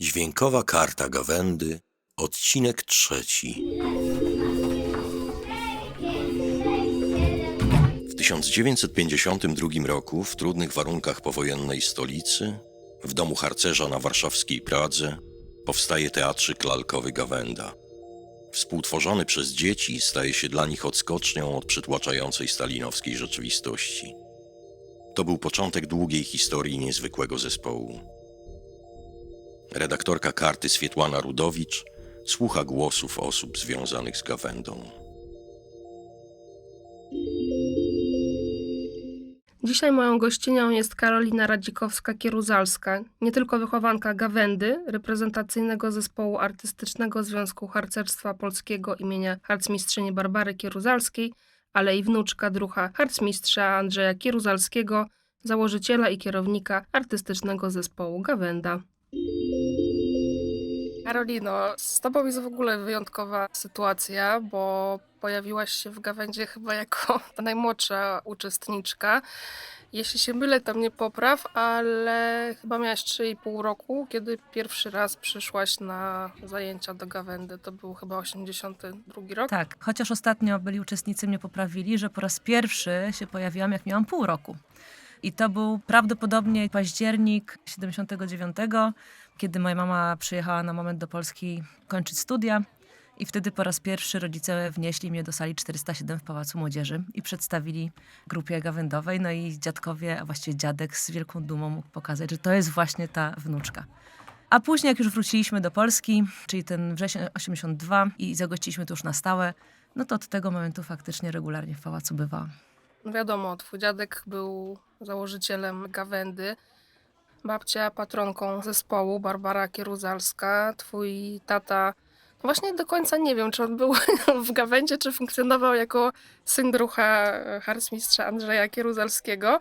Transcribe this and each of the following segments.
Dźwiękowa karta gawędy, odcinek trzeci. W 1952 roku, w trudnych warunkach powojennej stolicy, w domu harcerza na warszawskiej Pradze, powstaje teatrzyk lalkowy Gawenda. Współtworzony przez dzieci staje się dla nich odskocznią od przytłaczającej stalinowskiej rzeczywistości. To był początek długiej historii niezwykłego zespołu. Redaktorka karty Swietłana Rudowicz słucha głosów osób związanych z gawędą. Dzisiaj moją gościnią jest Karolina Radzikowska-Kieruzalska, nie tylko wychowanka Gawędy, reprezentacyjnego zespołu artystycznego Związku Harcerstwa Polskiego imienia harcmistrzyni Barbary Kieruzalskiej, ale i wnuczka drucha harcmistrza Andrzeja Kieruzalskiego, założyciela i kierownika artystycznego zespołu Gawęda. Karolino, z tobą jest w ogóle wyjątkowa sytuacja, bo pojawiłaś się w Gawędzie chyba jako ta najmłodsza uczestniczka. Jeśli się mylę, to mnie popraw, ale chyba miałaś 3,5 roku, kiedy pierwszy raz przyszłaś na zajęcia do Gawędy. To był chyba 82 rok. Tak, chociaż ostatnio byli uczestnicy mnie poprawili, że po raz pierwszy się pojawiłam, jak miałam pół roku. I to był prawdopodobnie październik 79, kiedy moja mama przyjechała na moment do Polski kończyć studia. I wtedy po raz pierwszy rodzice wnieśli mnie do sali 407 w Pałacu Młodzieży i przedstawili grupie gawędowej. No i dziadkowie, a właściwie dziadek z wielką dumą mógł pokazać, że to jest właśnie ta wnuczka. A później, jak już wróciliśmy do Polski, czyli ten wrzesień 82 i zagościliśmy tu już na stałe, no to od tego momentu faktycznie regularnie w pałacu bywałam. No wiadomo, twój dziadek był założycielem Gawędy, babcia patronką zespołu, Barbara Kieruzalska, twój tata, no właśnie do końca nie wiem, czy on był w Gawędzie, czy funkcjonował jako syn drucha harcmistrza Andrzeja Kieruzalskiego,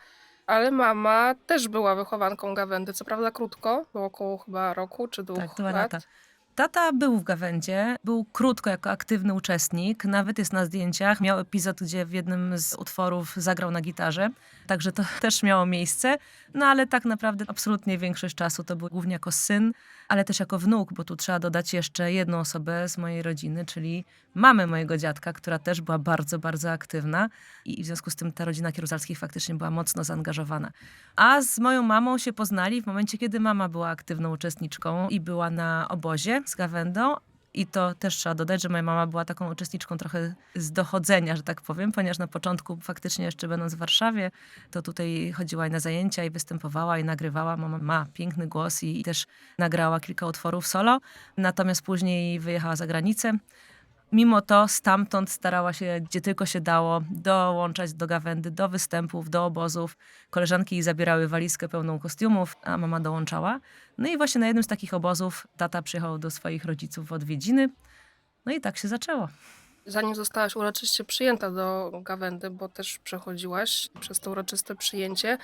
ale mama też była wychowanką Gawędy, co prawda krótko, było około chyba roku czy dwóch Tak, dwa lat. lata. Tata był w Gawędzie, był krótko jako aktywny uczestnik, nawet jest na zdjęciach. Miał epizod, gdzie w jednym z utworów zagrał na gitarze, także to też miało miejsce. No ale tak naprawdę absolutnie większość czasu to był głównie jako syn, ale też jako wnuk, bo tu trzeba dodać jeszcze jedną osobę z mojej rodziny, czyli mamę mojego dziadka, która też była bardzo, bardzo aktywna i w związku z tym ta rodzina Kieruzalskich faktycznie była mocno zaangażowana. A z moją mamą się poznali w momencie, kiedy mama była aktywną uczestniczką i była na obozie z Gawędą. I to też trzeba dodać, że moja mama była taką uczestniczką trochę z dochodzenia, że tak powiem, ponieważ na początku faktycznie jeszcze będąc w Warszawie, to tutaj chodziła i na zajęcia i występowała i nagrywała. Mama ma piękny głos i też nagrała kilka utworów solo. Natomiast później wyjechała za granicę. Mimo to stamtąd starała się, gdzie tylko się dało, dołączać do gawędy, do występów, do obozów. Koleżanki jej zabierały walizkę pełną kostiumów, a mama dołączała. No i właśnie na jednym z takich obozów tata przyjechał do swoich rodziców w odwiedziny. No i tak się zaczęło. Zanim zostałaś uroczyście przyjęta do Gawędy, bo też przechodziłaś przez to uroczyste przyjęcie,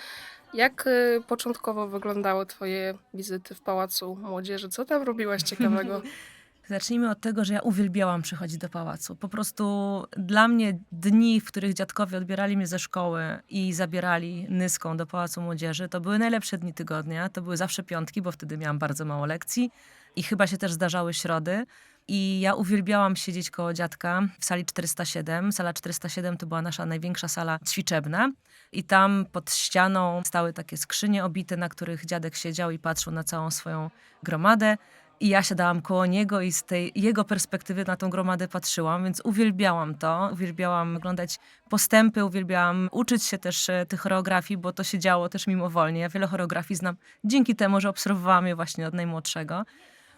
jak y, początkowo wyglądały twoje wizyty w Pałacu Młodzieży? Co tam robiłaś ciekawego? Zacznijmy od tego, że ja uwielbiałam przychodzić do pałacu. Po prostu dla mnie dni, w których dziadkowie odbierali mnie ze szkoły i zabierali nyską do Pałacu Młodzieży, to były najlepsze dni tygodnia. To były zawsze piątki, bo wtedy miałam bardzo mało lekcji i chyba się też zdarzały środy. I ja uwielbiałam siedzieć koło dziadka w sali 407. Sala 407 to była nasza największa sala ćwiczebna. I tam pod ścianą stały takie skrzynie obite, na których dziadek siedział i patrzył na całą swoją gromadę. I ja siadałam koło niego i z tej jego perspektywy na tą gromadę patrzyłam, więc uwielbiałam to. Uwielbiałam oglądać postępy, uwielbiałam uczyć się też e, tych choreografii, bo to się działo też mimowolnie. Ja wiele choreografii znam dzięki temu, że obserwowałam je właśnie od najmłodszego.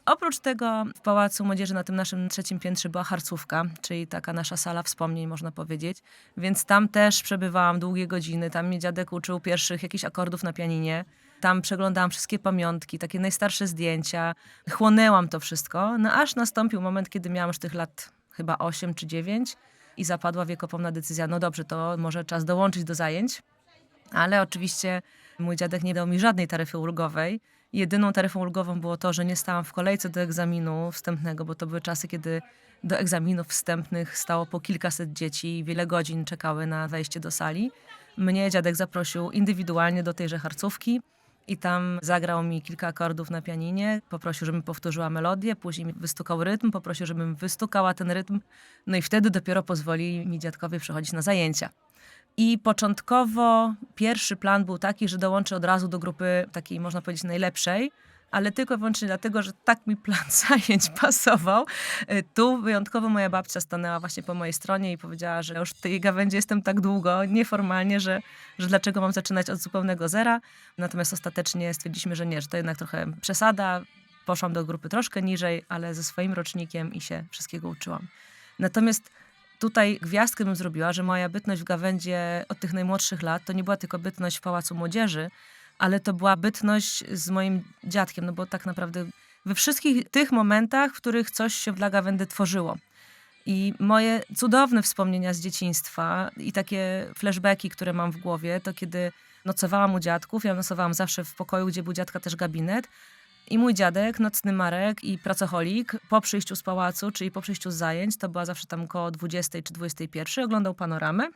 Oprócz tego w Pałacu Młodzieży na tym naszym trzecim piętrze była harcówka, czyli taka nasza sala wspomnień, można powiedzieć. Więc tam też przebywałam długie godziny. Tam mnie dziadek uczył pierwszych jakichś akordów na pianinie. Tam przeglądałam wszystkie pamiątki, takie najstarsze zdjęcia. Chłonęłam to wszystko, no aż nastąpił moment, kiedy miałam już tych lat chyba 8 czy 9 i zapadła wiekopomna decyzja, no dobrze, to może czas dołączyć do zajęć. Ale oczywiście mój dziadek nie dał mi żadnej taryfy ulgowej. Jedyną taryfą ulgową było to, że nie stałam w kolejce do egzaminu wstępnego, bo to były czasy, kiedy do egzaminów wstępnych stało po kilkaset dzieci i wiele godzin czekały na wejście do sali. Mnie dziadek zaprosił indywidualnie do tejże harcówki i tam zagrał mi kilka akordów na pianinie, poprosił, żebym powtórzyła melodię, później mi wystukał rytm, poprosił, żebym wystukała ten rytm, no i wtedy dopiero pozwolili mi dziadkowie przychodzić na zajęcia. I początkowo pierwszy plan był taki, że dołączę od razu do grupy takiej, można powiedzieć, najlepszej, ale tylko i wyłącznie dlatego, że tak mi plan zajęć pasował. Y, Tu wyjątkowo moja babcia stanęła właśnie po mojej stronie i powiedziała, że już w tej gawędzie jestem tak długo, nieformalnie, że, że dlaczego mam zaczynać od zupełnego zera. Natomiast ostatecznie stwierdziliśmy, że nie, że to jednak trochę przesada. Poszłam do grupy troszkę niżej, ale ze swoim rocznikiem i się wszystkiego uczyłam. Natomiast tutaj gwiazdkę bym zrobiła, że moja bytność w gawędzie od tych najmłodszych lat to nie była tylko bytność w Pałacu Młodzieży, ale to była bytność z moim dziadkiem, no bo tak naprawdę we wszystkich tych momentach, w których coś się dla gawędy tworzyło. I moje cudowne wspomnienia z dzieciństwa i takie flashbacki, które mam w głowie, to kiedy nocowałam u dziadków, ja nocowałam zawsze w pokoju, gdzie był dziadka też gabinet, i mój dziadek, nocny Marek i pracocholik, po przyjściu z pałacu, czyli po przyjściu z zajęć, to była zawsze tam około 20 czy 21, oglądał panoramę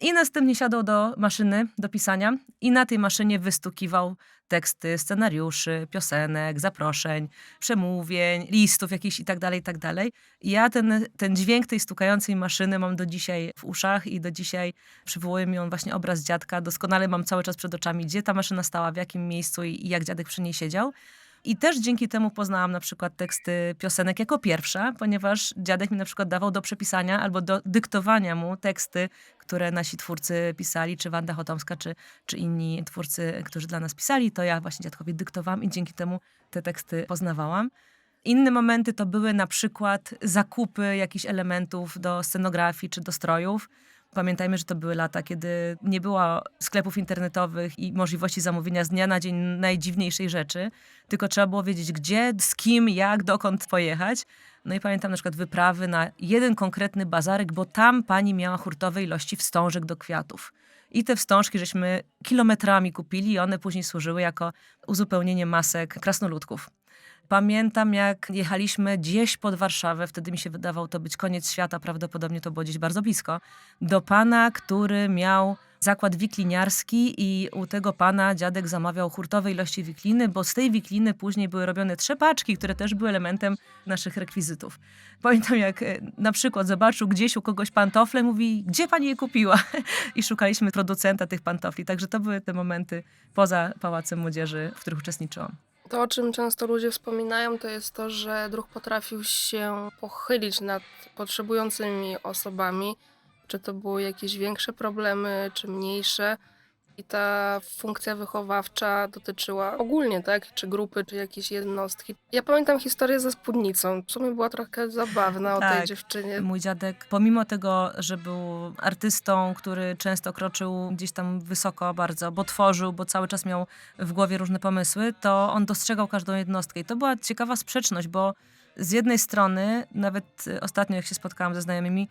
i następnie siadał do maszyny do pisania i na tej maszynie wystukiwał teksty scenariuszy, piosenek, zaproszeń, przemówień, listów jakichś i tak dalej, i tak dalej. I ja ten, ten dźwięk tej stukającej maszyny mam do dzisiaj w uszach i do dzisiaj przywołuje mi on właśnie obraz dziadka. Doskonale mam cały czas przed oczami, gdzie ta maszyna stała, w jakim miejscu i, i jak dziadek przy niej siedział. I też dzięki temu poznałam na przykład teksty piosenek jako pierwsza, ponieważ dziadek mi na przykład dawał do przepisania albo do dyktowania mu teksty, które nasi twórcy pisali, czy Wanda Chotomska, czy, czy inni twórcy, którzy dla nas pisali. To ja właśnie dziadkowi dyktowałam i dzięki temu te teksty poznawałam. Inne momenty to były na przykład zakupy jakichś elementów do scenografii czy do strojów. Pamiętajmy, że to były lata, kiedy nie było sklepów internetowych i możliwości zamówienia z dnia na dzień najdziwniejszej rzeczy, tylko trzeba było wiedzieć gdzie, z kim, jak, dokąd pojechać. No i pamiętam na przykład wyprawy na jeden konkretny bazarek, bo tam pani miała hurtowe ilości wstążek do kwiatów. I te wstążki żeśmy kilometrami kupili i one później służyły jako uzupełnienie masek krasnoludków. Pamiętam, jak jechaliśmy gdzieś pod Warszawę, wtedy mi się wydawał to być koniec świata, prawdopodobnie to było gdzieś bardzo blisko, do pana, który miał zakład wikliniarski i u tego pana dziadek zamawiał hurtowe ilości wikliny, bo z tej wikliny później były robione trzepaczki, które też były elementem naszych rekwizytów. Pamiętam, jak e, na przykład zobaczył gdzieś u kogoś pantofle, mówi, gdzie pani je kupiła? I szukaliśmy producenta tych pantofli. Także to były te momenty poza Pałacem Młodzieży, w których uczestniczyłam. To, o czym często ludzie wspominają, to jest to, że druh potrafił się pochylić nad potrzebującymi osobami, czy to były jakieś większe problemy, czy mniejsze. I ta funkcja wychowawcza dotyczyła ogólnie, tak? Czy grupy, czy jakiejś jednostki. Ja pamiętam historię ze spódnicą. W sumie była trochę zabawna o tej Tak. dziewczynie. Mój dziadek, pomimo tego, że był artystą, który często kroczył gdzieś tam wysoko bardzo, bo tworzył, bo cały czas miał w głowie różne pomysły, to on dostrzegał każdą jednostkę. I to była ciekawa sprzeczność, bo z jednej strony, nawet y, ostatnio jak się spotkałam ze znajomymi,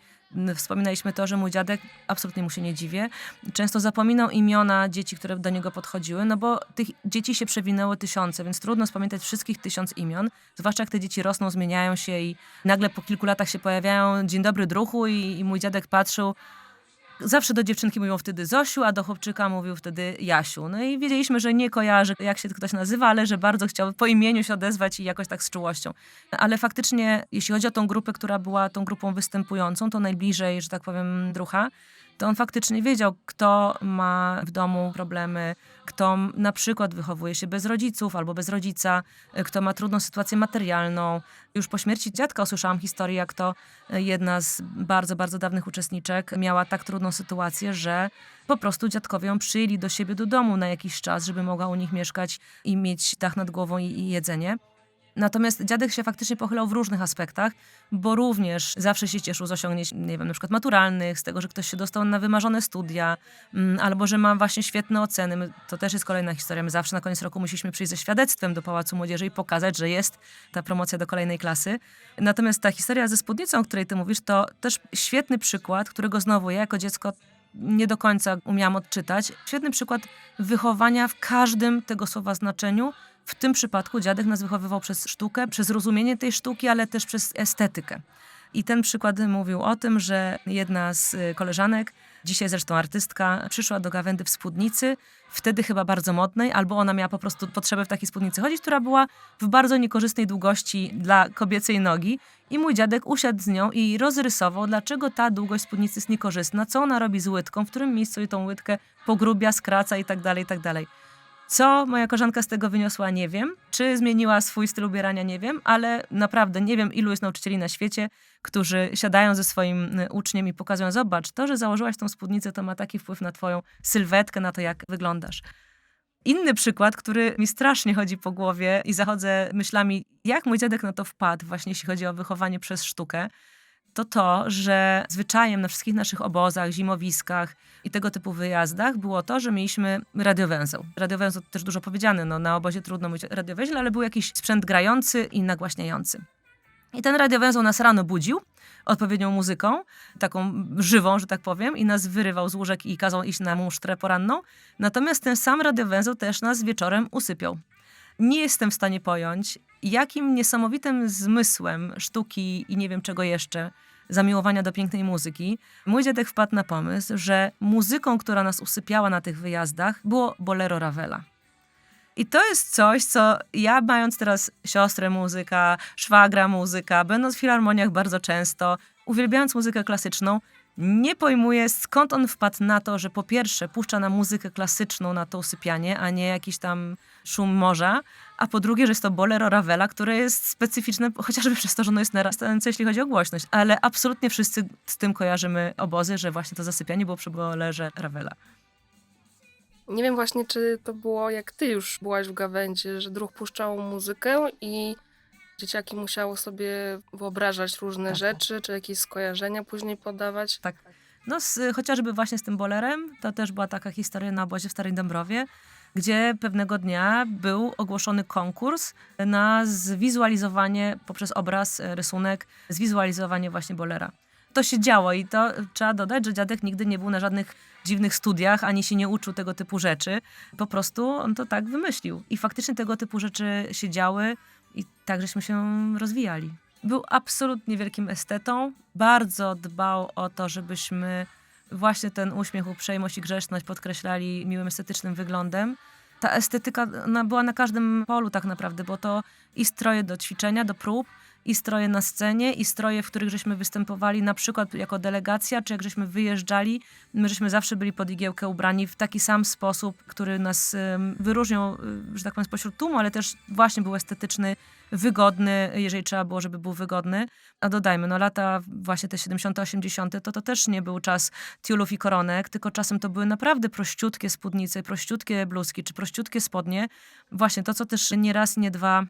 wspominaliśmy to, że mój dziadek, absolutnie mu się nie dziwię, często zapominał imiona dzieci, które do niego podchodziły, no bo tych dzieci się przewinęło tysiące, więc trudno spamiętać wszystkich tysiąc imion, zwłaszcza jak te dzieci rosną, zmieniają się i nagle po kilku latach się pojawiają dzień dobry druhu i, i mój dziadek patrzył, Zawsze do dziewczynki mówią wtedy Zosiu, a do chłopczyka mówił wtedy Jasiu. No i wiedzieliśmy, że nie kojarzy, jak się ktoś nazywa, ale że bardzo chciał po imieniu się odezwać i jakoś tak z czułością. Ale faktycznie, jeśli chodzi o tą grupę, która była tą grupą występującą, to najbliżej, że tak powiem, drucha, to on faktycznie wiedział, kto ma w domu problemy, kto na przykład wychowuje się bez rodziców albo bez rodzica, kto ma trudną sytuację materialną. Już po śmierci dziadka usłyszałam historię, jak to jedna z bardzo, bardzo dawnych uczestniczek miała tak trudną sytuację, że po prostu dziadkowie ją przyjęli do siebie do domu na jakiś czas, żeby mogła u nich mieszkać i mieć dach nad głową i, i jedzenie. Natomiast dziadek się faktycznie pochylał w różnych aspektach, bo również zawsze się cieszył z osiągnięć, nie wiem, na przykład maturalnych, z tego, że ktoś się dostał na wymarzone studia, mm, albo że ma właśnie świetne oceny. To też jest kolejna historia. My zawsze na koniec roku musieliśmy przyjść ze świadectwem do Pałacu Młodzieży i pokazać, że jest ta promocja do kolejnej klasy. Natomiast ta historia ze spódnicą, o której ty mówisz, to też świetny przykład, którego znowu ja jako dziecko nie do końca umiałam odczytać. Świetny przykład wychowania w każdym tego słowa znaczeniu. W tym przypadku dziadek nas wychowywał przez sztukę, przez rozumienie tej sztuki, ale też przez estetykę. I ten przykład mówił o tym, że jedna z y, koleżanek, dzisiaj zresztą artystka, przyszła do gawędy w spódnicy, wtedy chyba bardzo modnej, albo ona miała po prostu potrzebę w takiej spódnicy chodzić, która była w bardzo niekorzystnej długości dla kobiecej nogi. I mój dziadek usiadł z nią i rozrysował, dlaczego ta długość spódnicy jest niekorzystna, co ona robi z łydką, w którym miejscu jej tą łydkę pogrubia, skraca i tak dalej, i tak dalej. Co moja koleżanka z tego wyniosła, nie wiem. Czy zmieniła swój styl ubierania, nie wiem, ale naprawdę nie wiem, ilu jest nauczycieli na świecie, którzy siadają ze swoim y, uczniem i pokazują: Zobacz, to, że założyłaś tą spódnicę, to ma taki wpływ na Twoją sylwetkę, na to, jak wyglądasz. Inny przykład, który mi strasznie chodzi po głowie i zachodzę myślami, jak mój dziadek na to wpadł, właśnie jeśli chodzi o wychowanie przez sztukę, to to, że zwyczajem na wszystkich naszych obozach, zimowiskach i tego typu wyjazdach było to, że mieliśmy radiowęzeł. Radiowęzeł to też dużo powiedziane, no na obozie trudno mówić radiowęźle, ale był jakiś sprzęt grający i nagłaśniający. I ten radiowęzeł nas rano budził odpowiednią muzyką, taką żywą, że tak powiem, i nas wyrywał z łóżek i kazał iść na musztrę poranną. Natomiast ten sam radiowęzeł też nas wieczorem usypiał. Nie jestem w stanie pojąć, jakim niesamowitym zmysłem sztuki i nie wiem czego jeszcze, zamiłowania do pięknej muzyki, mój dziadek wpadł na pomysł, że muzyką, która nas usypiała na tych wyjazdach, było bolero Ravela. I to jest coś, co ja mając teraz siostrę muzyka, szwagra muzyka, będąc w filharmoniach bardzo często, uwielbiając muzykę klasyczną, nie pojmuję skąd on wpadł na to, że po pierwsze puszcza nam muzykę klasyczną na to usypianie, a nie jakiś tam szum morza, a po drugie, że jest to bolero Ravela, które jest specyficzne chociażby przez to, że ono jest narastające, jeśli chodzi o głośność, ale absolutnie wszyscy z tym kojarzymy obozy, że właśnie to zasypianie było przy bolerze Ravela. Nie wiem właśnie, czy to było jak ty już byłaś w gawędzie, że druh puszczał muzykę i dzieciaki musiało sobie wyobrażać różne Tak. rzeczy, czy jakieś skojarzenia później podawać. Tak. No z, chociażby właśnie z tym bolerem, to też była taka historia na obozie w Starej Dąbrowie, gdzie pewnego dnia był ogłoszony konkurs na zwizualizowanie poprzez obraz, e, rysunek, zwizualizowanie właśnie bolera. To się działo i to trzeba dodać, że dziadek nigdy nie był na żadnych dziwnych studiach, ani się nie uczył tego typu rzeczy. Po prostu on to tak wymyślił. I faktycznie tego typu rzeczy się działy i tak żeśmy się rozwijali. Był absolutnie wielkim estetą. Bardzo dbał o to, żebyśmy właśnie ten uśmiech, uprzejmość i grzeczność podkreślali miłym, estetycznym wyglądem. Ta estetyka była na każdym polu tak naprawdę, bo to i stroje do ćwiczenia, do prób, i stroje na scenie, i stroje, w których żeśmy występowali na przykład jako delegacja, czy jak żeśmy wyjeżdżali. My żeśmy zawsze byli pod igiełkę ubrani w taki sam sposób, który nas wyróżniał, y, że tak powiem, spośród tłumu, ale też właśnie był estetyczny, wygodny, jeżeli trzeba było, żeby był wygodny. A dodajmy, no lata właśnie te 70., 80., to to też nie był czas tiulów i koronek, tylko czasem to były naprawdę prościutkie spódnice, prościutkie bluzki, czy prościutkie spodnie. Właśnie to, co też nie raz, nie dwa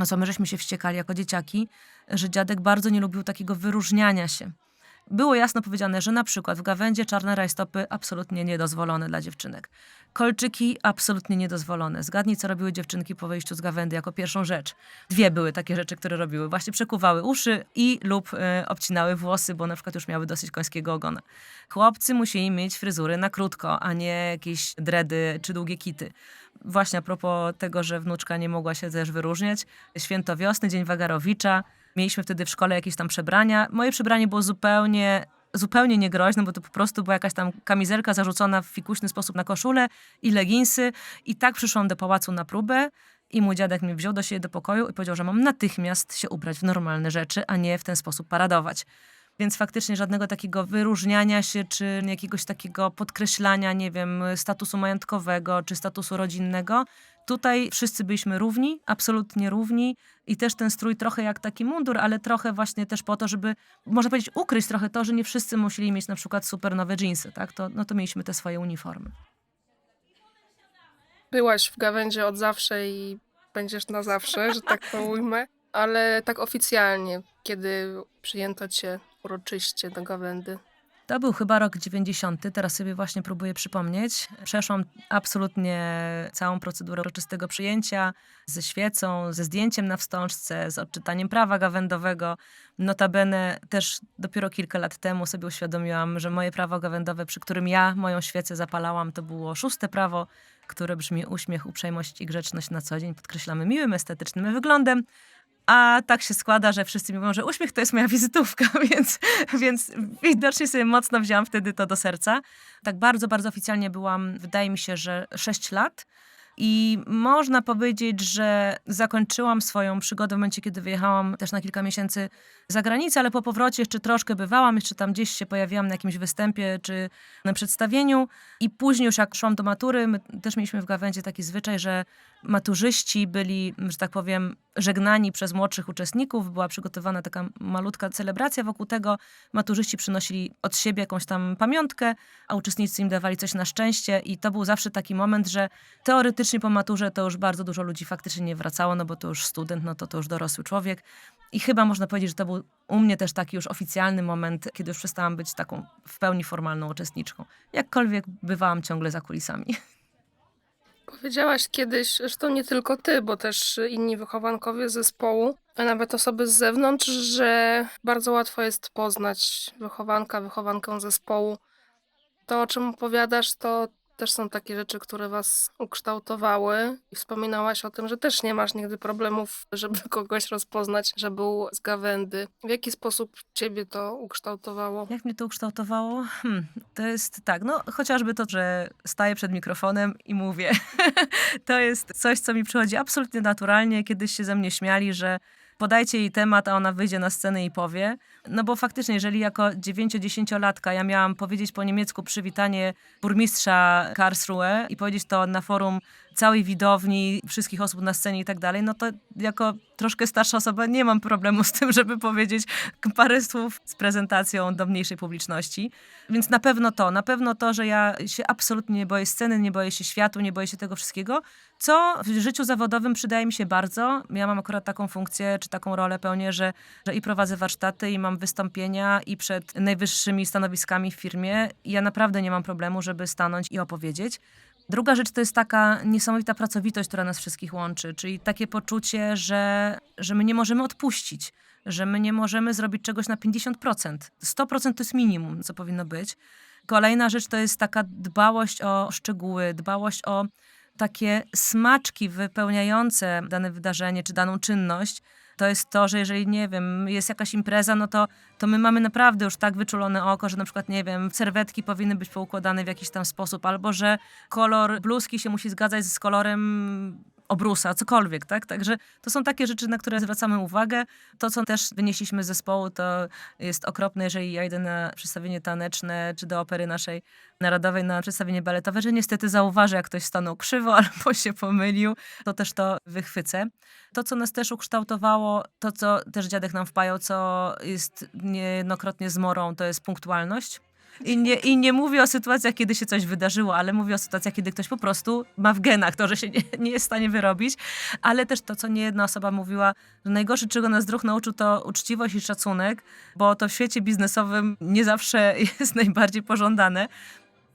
o co my żeśmy się wściekali jako dzieciaki, że dziadek bardzo nie lubił takiego wyróżniania się. Było jasno powiedziane, że na przykład w gawędzie czarne rajstopy absolutnie niedozwolone dla dziewczynek. Kolczyki absolutnie niedozwolone. Zgadnij, co robiły dziewczynki po wyjściu z gawędy jako pierwszą rzecz. Dwie były takie rzeczy, które robiły. Właśnie przekuwały uszy i lub e, obcinały włosy, bo na przykład już miały dosyć końskiego ogona. Chłopcy musieli mieć fryzury na krótko, a nie jakieś dredy czy długie kity. Właśnie a propos tego, że wnuczka nie mogła się też wyróżniać. Święto wiosny, Dzień Wagarowicza. Mieliśmy wtedy w szkole jakieś tam przebrania. Moje przebranie było zupełnie, zupełnie niegroźne, bo to po prostu była jakaś tam kamizelka zarzucona w fikuśny sposób na koszulę i leginsy. I tak przyszłam do pałacu na próbę. I mój dziadek mnie wziął do siebie do pokoju i powiedział, że mam natychmiast się ubrać w normalne rzeczy, a nie w ten sposób paradować. Więc faktycznie żadnego takiego wyróżniania się, czy jakiegoś takiego podkreślania, nie wiem, statusu majątkowego, czy statusu rodzinnego. Tutaj wszyscy byliśmy równi, absolutnie równi i też ten strój trochę jak taki mundur, ale trochę właśnie też po to, żeby, można powiedzieć, ukryć trochę to, że nie wszyscy musieli mieć na przykład super nowe dżinsy, tak? To, no to mieliśmy te swoje uniformy. Byłaś w gawędzie od zawsze i będziesz na zawsze, że tak to ujmę. Ale tak oficjalnie, kiedy przyjęto cię uroczyście do gawędy. To był chyba rok 90, teraz sobie właśnie próbuję przypomnieć. Przeszłam absolutnie całą procedurę uroczystego przyjęcia ze świecą, ze zdjęciem na wstążce, z odczytaniem prawa gawędowego. Notabene też dopiero kilka lat temu sobie uświadomiłam, że moje prawo gawędowe, przy którym ja moją świecę zapalałam, to było szóste prawo, które brzmi uśmiech, uprzejmość i grzeczność na co dzień. Podkreślamy miłym, estetycznym wyglądem. A tak się składa, że wszyscy mi mówią, że uśmiech to jest moja wizytówka, więc, więc widocznie sobie mocno wziąłam wtedy to do serca. Tak bardzo, bardzo oficjalnie byłam, wydaje mi się, że 6 lat. I można powiedzieć, że zakończyłam swoją przygodę w momencie, kiedy wyjechałam też na kilka miesięcy za granicę, ale po powrocie jeszcze troszkę bywałam, jeszcze tam gdzieś się pojawiłam na jakimś występie czy na przedstawieniu. I później już jak szłam do matury, my też mieliśmy w Gawędzie taki zwyczaj, że maturzyści byli, że tak powiem, żegnani przez młodszych uczestników. Była przygotowana taka malutka celebracja wokół tego. Maturzyści przynosili od siebie jakąś tam pamiątkę, a uczestnicy im dawali coś na szczęście. I to był zawsze taki moment, że teoretycznie po maturze to już bardzo dużo ludzi faktycznie nie wracało, no bo to już student, no to to już dorosły człowiek. I chyba można powiedzieć, że to był u mnie też taki już oficjalny moment, kiedy już przestałam być taką w pełni formalną uczestniczką. Jakkolwiek bywałam ciągle za kulisami. Powiedziałaś kiedyś, zresztą nie tylko ty, bo też inni wychowankowie zespołu, a nawet osoby z zewnątrz, że bardzo łatwo jest poznać wychowanka, wychowankę zespołu. To, o czym opowiadasz, to też są takie rzeczy, które was ukształtowały. I wspominałaś o tym, że też nie masz nigdy problemów, żeby kogoś rozpoznać, że był z gawędy. W jaki sposób ciebie to ukształtowało? Jak mnie to ukształtowało? Hmm, to jest tak, no chociażby to, że staję przed mikrofonem i mówię. to jest coś, co mi przychodzi absolutnie naturalnie. Kiedyś się ze mnie śmiali, że podajcie jej temat, a ona wyjdzie na scenę i powie. No bo faktycznie, jeżeli jako 9-10-latka ja miałam powiedzieć po niemiecku przywitanie burmistrza Karlsruhe i powiedzieć to na forum całej widowni, wszystkich osób na scenie i tak dalej, no to jako troszkę starsza osoba nie mam problemu z tym, żeby powiedzieć parę słów z prezentacją do mniejszej publiczności. Więc na pewno to, na pewno to, że ja się absolutnie nie boję sceny, nie boję się światu, nie boję się tego wszystkiego, co w życiu zawodowym przydaje mi się bardzo. Ja mam akurat taką funkcję, czy taką rolę pełnię, że, że i prowadzę warsztaty, i mam wystąpienia, i przed najwyższymi stanowiskami w firmie. Ja naprawdę nie mam problemu, żeby stanąć i opowiedzieć. Druga rzecz to jest taka niesamowita pracowitość, która nas wszystkich łączy, czyli takie poczucie, że, że my nie możemy odpuścić, że my nie możemy zrobić czegoś na 50%. 100% to jest minimum, co powinno być. Kolejna rzecz to jest taka dbałość o szczegóły, dbałość o takie smaczki wypełniające dane wydarzenie czy daną czynność. To jest to, że jeżeli, nie wiem, jest jakaś impreza, no to, to my mamy naprawdę już tak wyczulone oko, że na przykład, nie wiem, serwetki powinny być poukładane w jakiś tam sposób, albo że kolor bluzki się musi zgadzać z kolorem obrusa, cokolwiek, tak? Także to są takie rzeczy, na które zwracamy uwagę. To, co też wynieśliśmy z zespołu, to jest okropne, jeżeli ja idę na przedstawienie taneczne, czy do opery naszej narodowej, na przedstawienie baletowe, że niestety zauważę, jak ktoś stanął krzywo albo się pomylił, to też to wychwycę. To, co nas też ukształtowało, to, co też dziadek nam wpajał, co jest niejednokrotnie zmorą, to jest punktualność. I nie, I nie mówię o sytuacjach, kiedy się coś wydarzyło, ale mówię o sytuacjach, kiedy ktoś po prostu ma w genach to, że się nie, nie jest w stanie wyrobić. Ale też to, co niejedna osoba mówiła, że najgorsze, czego nas druh nauczył, to uczciwość i szacunek, bo to w świecie biznesowym nie zawsze jest najbardziej pożądane.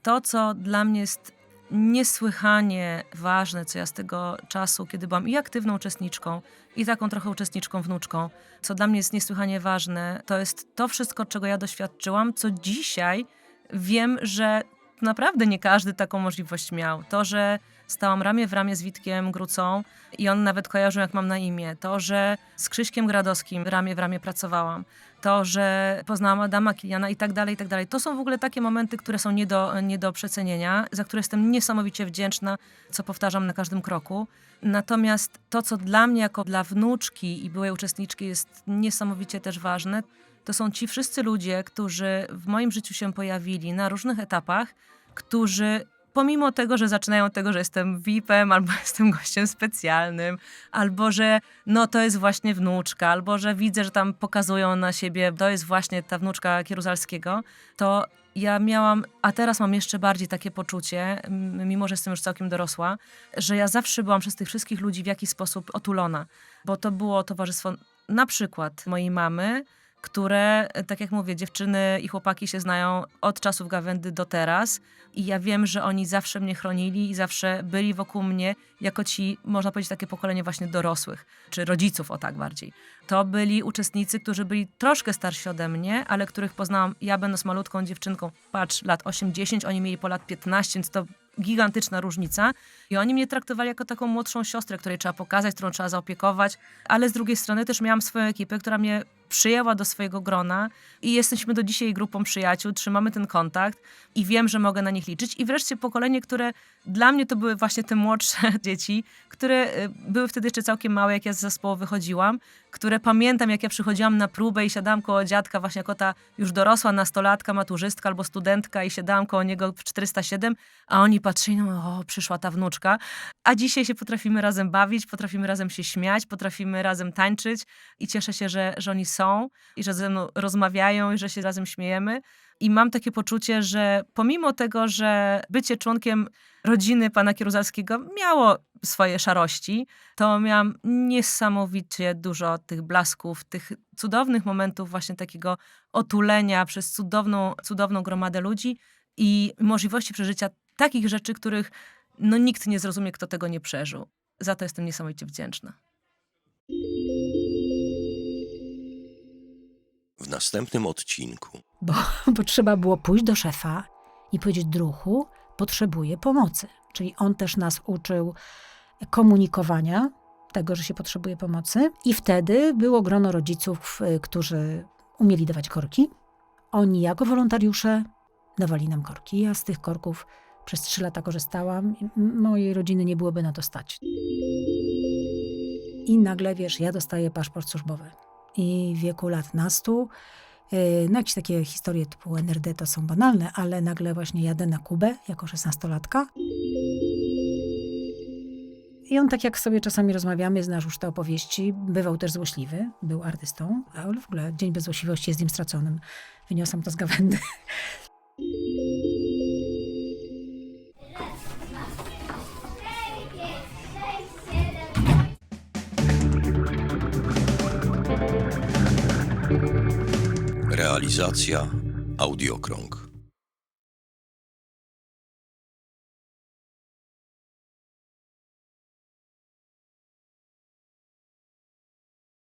To, co dla mnie jest niesłychanie ważne, co ja z tego czasu, kiedy byłam i aktywną uczestniczką, i taką trochę uczestniczką, wnuczką, co dla mnie jest niesłychanie ważne, to jest to wszystko, czego ja doświadczyłam, co dzisiaj wiem, że naprawdę nie każdy taką możliwość miał. To, że stałam ramię w ramię z Witkiem Grucą i on nawet kojarzył, jak mam na imię. To, że z Krzyśkiem Gradowskim ramię w ramię pracowałam. To, że poznałam Adama Kiliana i tak dalej, i tak dalej. To są w ogóle takie momenty, które są nie do, nie do przecenienia, za które jestem niesamowicie wdzięczna, co powtarzam na każdym kroku. Natomiast to, co dla mnie, jako dla wnuczki i byłej uczestniczki jest niesamowicie też ważne, to są ci wszyscy ludzie, którzy w moim życiu się pojawili na różnych etapach, którzy pomimo tego, że zaczynają od tego, że jestem VIP-em, albo jestem gościem specjalnym, albo że no to jest właśnie wnuczka, albo że widzę, że tam pokazują na siebie, to jest właśnie ta wnuczka Kieruzalskiego, to ja miałam, a teraz mam jeszcze bardziej takie poczucie, mimo że jestem już całkiem dorosła, że ja zawsze byłam przez tych wszystkich ludzi w jakiś sposób otulona, bo to było towarzystwo na przykład mojej mamy, które, tak jak mówię, dziewczyny i chłopaki się znają od czasów gawędy do teraz i ja wiem, że oni zawsze mnie chronili i zawsze byli wokół mnie jako ci, można powiedzieć, takie pokolenie właśnie dorosłych, czy rodziców, o tak bardziej. To byli uczestnicy, którzy byli troszkę starsi ode mnie, ale których poznałam ja będąc malutką dziewczynką, patrz, lat 8-10, oni mieli po lat 15, więc to gigantyczna różnica. I oni mnie traktowali jako taką młodszą siostrę, której trzeba pokazać, którą trzeba zaopiekować, ale z drugiej strony też miałam swoją ekipę, która mnie przyjęła do swojego grona i jesteśmy do dzisiaj grupą przyjaciół, trzymamy ten kontakt i wiem, że mogę na nich liczyć. I wreszcie pokolenie, które dla mnie to były właśnie te młodsze dzieci, które y, były wtedy jeszcze całkiem małe, jak ja z zespołu wychodziłam, które pamiętam, jak ja przychodziłam na próbę i siadałam koło dziadka, właśnie jako ta już dorosła nastolatka, maturzystka albo studentka i siadałam koło niego w 407, a oni patrzyli, no o, przyszła ta wnuczka. A dzisiaj się potrafimy razem bawić, potrafimy razem się śmiać, potrafimy razem tańczyć i cieszę się, że, że oni są i że ze mną rozmawiają i że się razem śmiejemy. I mam takie poczucie, że pomimo tego, że bycie członkiem rodziny pana Kieruzalskiego miało swoje szarości, to miałam niesamowicie dużo tych blasków, tych cudownych momentów właśnie takiego otulenia przez cudowną, cudowną gromadę ludzi i możliwości przeżycia takich rzeczy, których no, nikt nie zrozumie, kto tego nie przeżył. Za to jestem niesamowicie wdzięczna. W następnym odcinku bo, bo trzeba było pójść do szefa i powiedzieć: Druhu, potrzebuję pomocy. Czyli on też nas uczył komunikowania, tego, że się potrzebuje pomocy. I wtedy było grono rodziców, y, którzy umieli dawać korki. Oni, jako wolontariusze, dawali nam korki. Ja z tych korków przez trzy lata korzystałam. Mojej rodziny nie byłoby na to stać. I nagle, wiesz, ja dostaję paszport służbowy. I wieku lat nastu Yy, No jakieś takie historie typu NRD to są banalne, ale nagle właśnie jadę na Kubę jako szesnastolatka. I on tak jak sobie czasami rozmawiamy, znasz już te opowieści, bywał też złośliwy, był artystą, ale w ogóle dzień bez złośliwości jest dniem straconym. Wyniosłam to z gawędy. Realizacja Audiokrąg.